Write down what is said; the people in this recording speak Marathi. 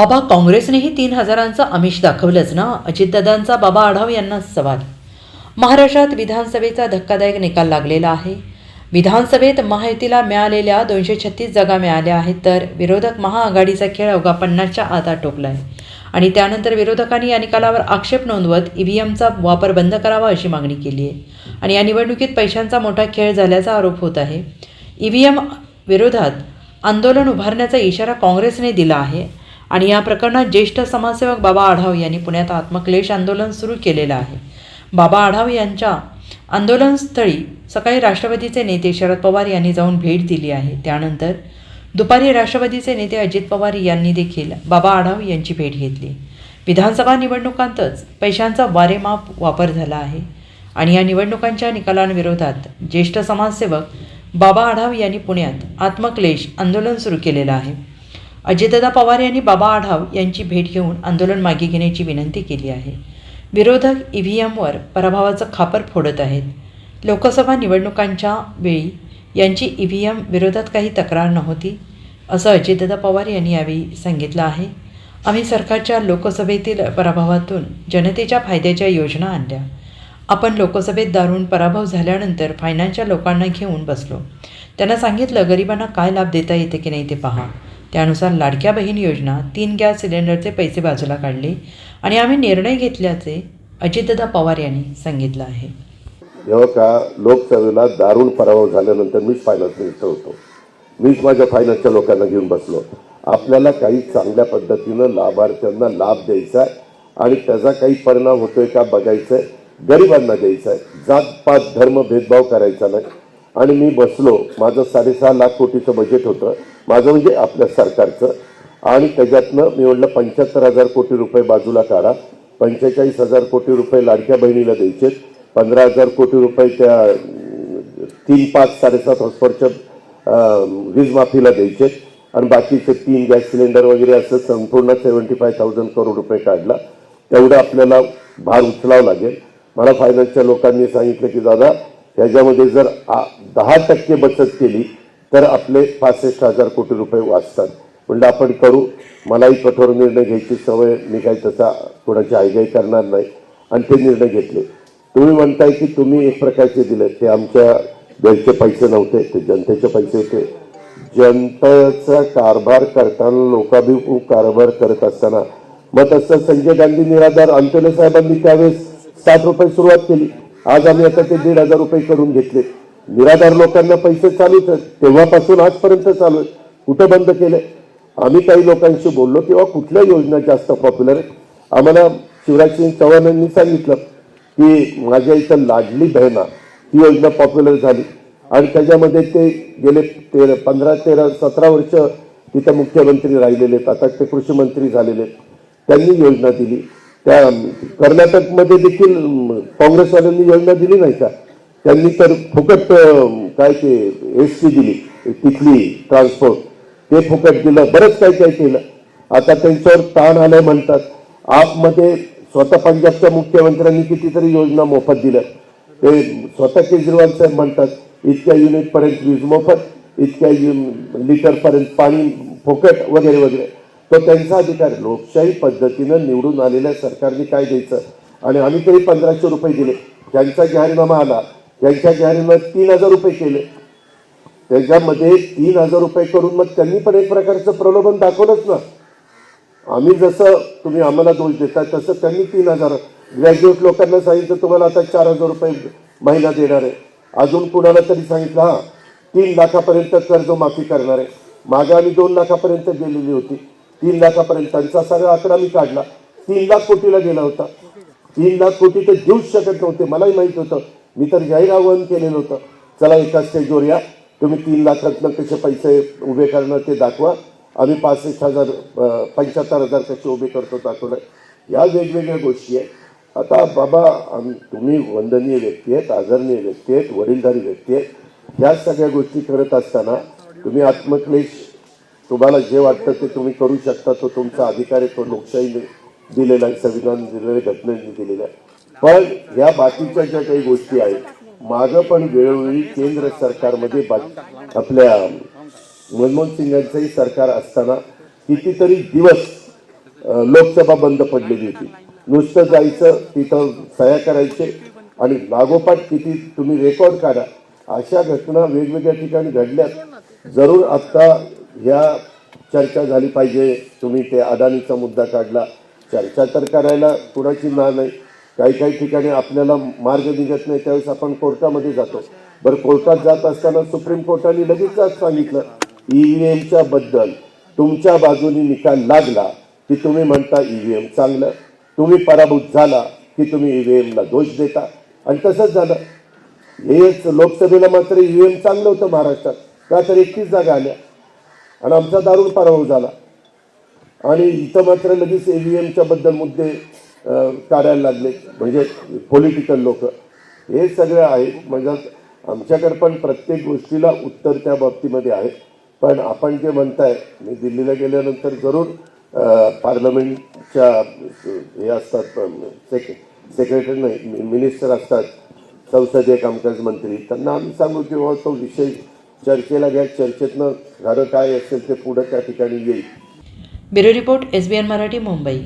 बाबा काँग्रेसनेही तीन हजारांचं आमिष दाखवलंच ना? अजितदादांचा बाबा आढाव यांना सवाल. महाराष्ट्रात विधानसभेचा धक्कादायक निकाल लागलेला आहे. विधानसभेत महायुतीला मिळालेल्या दोनशे छत्तीस जागा मिळाल्या आहेत तर विरोधक महाआघाडीचा खेळ अवघा पन्नासच्या आत आटोपला आहे आणि त्यानंतर विरोधकांनी या निकालावर आक्षेप नोंदवत ई व्ही एमचा वापर बंद करावा अशी मागणी केली आहे. आणि या निवडणुकीत पैशांचा मोठा खेळ झाल्याचा आरोप होत आहे. ई व्ही एम विरोधात आंदोलन उभारण्याचा इशारा काँग्रेसने दिला आहे. आणि या प्रकरणात ज्येष्ठ समाजसेवक बाबा आढाव यांनी पुण्यात आत्मक्लेश आंदोलन सुरू केलेलं आहे. बाबा आढाव यांच्या आंदोलनस्थळी सकाळी राष्ट्रवादीचे नेते शरद पवार यांनी जाऊन भेट दिली आहे. त्यानंतर दुपारी राष्ट्रवादीचे नेते अजित पवार यांनी देखील बाबा आढाव यांची भेट घेतली. विधानसभा निवडणुकांतच पैशांचा वारेमाप वापर झाला आहे आणि या निवडणुकांच्या निकालांविरोधात ज्येष्ठ समाजसेवक बाबा आढाव यांनी पुण्यात आत्मक्लेश आंदोलन सुरू केलेलं आहे. अजितदादा पवार यांनी बाबा आढाव यांची भेट घेऊन आंदोलन मागे घेण्याची विनंती केली आहे. विरोधक ई व्ही एमवर पराभवाचं खापर फोडत आहेत. लोकसभा निवडणुकांच्या वेळी यांची ई व्ही एम विरोधात काही तक्रार नव्हती असं अजितदादा पवार यांनी यावेळी सांगितलं आहे. आम्ही सरकारच्या लोकसभेतील पराभवातून जनतेच्या फायद्याच्या योजना आणल्या. आपण लोकसभेत दारून पराभव झाल्यानंतर फायनान्सच्या लोकांना घेऊन बसलो. त्यांना सांगितलं गरिबांना काय लाभ देता येते की नाही ते पहा. त्यानुसार लाडक्या बहीण योजना तीन गॅस सिलेंडरचे पैसे बाजूला काढले आणि आम्ही निर्णय घेतल्याचे अजितदा पवार यांनी सांगितलं आहे. जेव्हा का लोकसभेला दारुण पराभव झाल्यानंतर मीच फायनान्स मिनिस्टर होतो. मीच माझ्या फायनान्सच्या लोकांना घेऊन बसलो. आपल्याला काही चांगल्या पद्धतीनं लाभार्थ्यांना लाभ द्यायचा आहे आणि त्याचा काही परिणाम होतोय का बघायचं आहे गरिबांना द्यायचा आहे जात पात धर्म भेदभाव करायचा नाही. आणि मी बसलो. माझं साडेसहा लाख कोटीचं बजेट होतं. माझं म्हणजे आपल्या सरकारचं. आणि त्याच्यातनं मी म्हटलं पंच्याहत्तर हजार कोटी रुपये बाजूला काढा. पंचेचाळीस हजार कोटी रुपये लाडक्या बहिणीला द्यायचे पंधरा हजार कोटी रुपये त्या तीन पाच साडेसात हॉस्पिटलच्या वीज माफीला द्यायचे आणि बाकीचे तीन गॅस सिलेंडर वगैरे असं संपूर्ण सेवन्टी फाय थाउजंड करोड रुपये काढला. तेवढं आपल्याला भार उचलावं लागेल. मला फायनान्सच्या लोकांनी सांगितलं की दादा त्याच्यामध्ये जर आ- दहा टक्के बचत केली तर आपले पासष्ट हजार कोटी रुपये वाचतात. म्हणजे आपण करू मलाही कठोर निर्णय घ्यायची सवय मी काही तसा कोणाची आयगाई करणार नाही. आणि ते निर्णय घेतले. तुम्ही म्हणताय की तुम्ही एक प्रकारचे दिले ते आमच्या घरचे पैसे नव्हते ते जनतेचे पैसे होते. जनतेचा कारभार करताना लोकाभिमुख कारभार करत असताना मग तसं संजय गांधी निराधार अंतोले साहेबांनी त्यावेळेस साठ रुपये सुरुवात केली. आज आम्ही आता ते दीड हजार रुपये करून घेतले. निराधार लोकांना पैसे चालूच तेव्हापासून आजपर्यंत चालू कुठं बंद केले? आम्ही काही लोकांशी बोललो किंवा कुठल्या योजना जास्त पॉप्युलर आहेत? आम्हाला शिवराज सिंग चव्हाण यांनी सांगितलं की माझ्या इथं लाडली बहिणा ही योजना पॉप्युलर झाली. आणि त्याच्यामध्ये ते गेले तेरा पंधरा तेरा सतरा वर्ष तिथं मुख्यमंत्री राहिलेले आहेत. आता ते कृषी मंत्री झालेले आहेत. त्यांनी योजना दिली. त्या कर्नाटकमध्ये देखील काँग्रेसवाल्यांनी योजना दिली नाही का? त्यांनी तर फुकट काय ते एस टी दिली तिथली ट्रान्सपोर्ट ते फुकट दिलं बरंच काही काही केलं. आता त्यांच्यावर ताण आलाय म्हणतात. आपमध्ये स्वतः पंजाबच्या मुख्यमंत्र्यांनी कितीतरी योजना मोफत दिल्या. ते स्वतः केजरीवाल साहेब म्हणतात इतक्या युनिट पर्यंत वीज मोफत इतक्या लिटर पर्यंत पाणी फुकट वगैरे वगैरे. तो त्यांचा अधिकार लोकशाही पद्धतीनं निवडून आलेल्या सरकारने काय द्यायचं? आणि आम्ही तरी पंधराशे रुपये दिले. ज्यांचा जाहीरनामा आला त्यांच्या जाहीरनाम्यात तीन हजार रुपये केले. त्याच्यामध्ये तीन हजार रुपये करून मग त्यांनी पण एक प्रकारचं प्रलोभन दाखवलंच ना. आम्ही जसं तुम्ही आम्हाला दोष देता तसं त्यांनी तीन हजार. ग्रॅज्युएट लोकांना सांगितलं तुम्हाला आता चार हजार रुपये महिना देणार आहे. अजून कुणाला तरी सांगितलं हां तीन लाखापर्यंत कर्जमाफी करणार आहे. मागे आम्ही दोन लाखापर्यंत गेलेली होती. तीन लाखापर्यंत त्यांचा सगळा आकडा मी काढला. तीन लाख कोटीला गेला होता. तीन लाख कोटी ते देऊच शकत नव्हते. मलाही माहीत होतं. मी तर जाहीर आवाहन केलेलं होतं. चला एका स्टेजवर या. तुम्ही तीन लाखातनं कसे पैसे उभे करणं ते दाखवा. आम्ही पासष्ट हजार पंच्याहत्तर हजार कसे उभे करतो दाखवलं या वेगवेगळ्या गोष्टी आहेत. आता बाबा आम तुम्ही वंदनीय व्यक्ती आहेत आदरणीय व्यक्ती आहेत वडीलधारी व्यक्ती आहेत. ह्या सगळ्या गोष्टी करत असताना तुम्ही आत्मक्लेश तुम्हाला जे वाटतं ते तुम्ही करू शकता. तो तुमचा अधिकार आहे तो लोकशाहीने दिलेला आहे संविधान दिलेलं आहे घटनेने दिलेला आहे. पण ह्या बाकीच्या ज्या काही गोष्टी आहेत मागं पण वेळोवेळी केंद्र सरकारमध्ये बा आपल्या मनमोहन सिंग यांचंही सरकार असताना कितीतरी दिवस लोकसभा बंद पडलेली होती. नुसतं जायचं तिथं सह्या करायचे आणि लागोपाठ किती तुम्ही रेकॉर्ड काढा. अशा घटना वेगवेगळ्या ठिकाणी घडल्यात. जरूर आत्ता ह्या चर्चा झाली पाहिजे. तुम्ही ते अदानीचा मुद्दा काढला. चर्चा तर करायला कुणाची ना नाही. काही काही ठिकाणी आपल्याला मार्ग निघत नाही. त्यावेळेस आपण कोर्टामध्ये जातो. बरं कोर्टात जात असताना सुप्रीम कोर्टाने लगेच आज सांगितलं ईव्हीएमच्या बद्दल तुमच्या बाजूनी निकाल लागला की तुम्ही म्हणता ईव्हीएम चांगलं. तुम्ही पराभूत झाला की तुम्ही ईव्हीएमला दोष देता. आणि तसंच झालं. हेच लोकसभेला मात्र ईव्हीएम चांगलं होतं महाराष्ट्रात. का तर एकतीस जागा आल्या. आणि आमचा दारुण पराभव झाला. आणि इथं मात्र लगेच ईव्हीएमच्या बद्दल मुद्दे काढायला लागले. म्हणजे पॉलिटिकल लोक. हे सगळं आहे. म्हणजे आमच्याकडे पण प्रत्येक गोष्टीला उत्तर त्या बाबतीमध्ये आहे. पण आपण जे म्हणताय मी दिल्लीला गेल्यानंतर जरूर पार्लमेंटच्या हे असतात सेक सेक्रेटरी नाही मिनिस्टर असतात संसदीय कामकाज मंत्री. त्यांना आम्ही सांगू की बाबा तो विषय चर्चेला घ्या. चर्चेतनं झालं काय असेल ते पुढं त्या ठिकाणी येईल. Bureau report S B N Marathi Mumbai.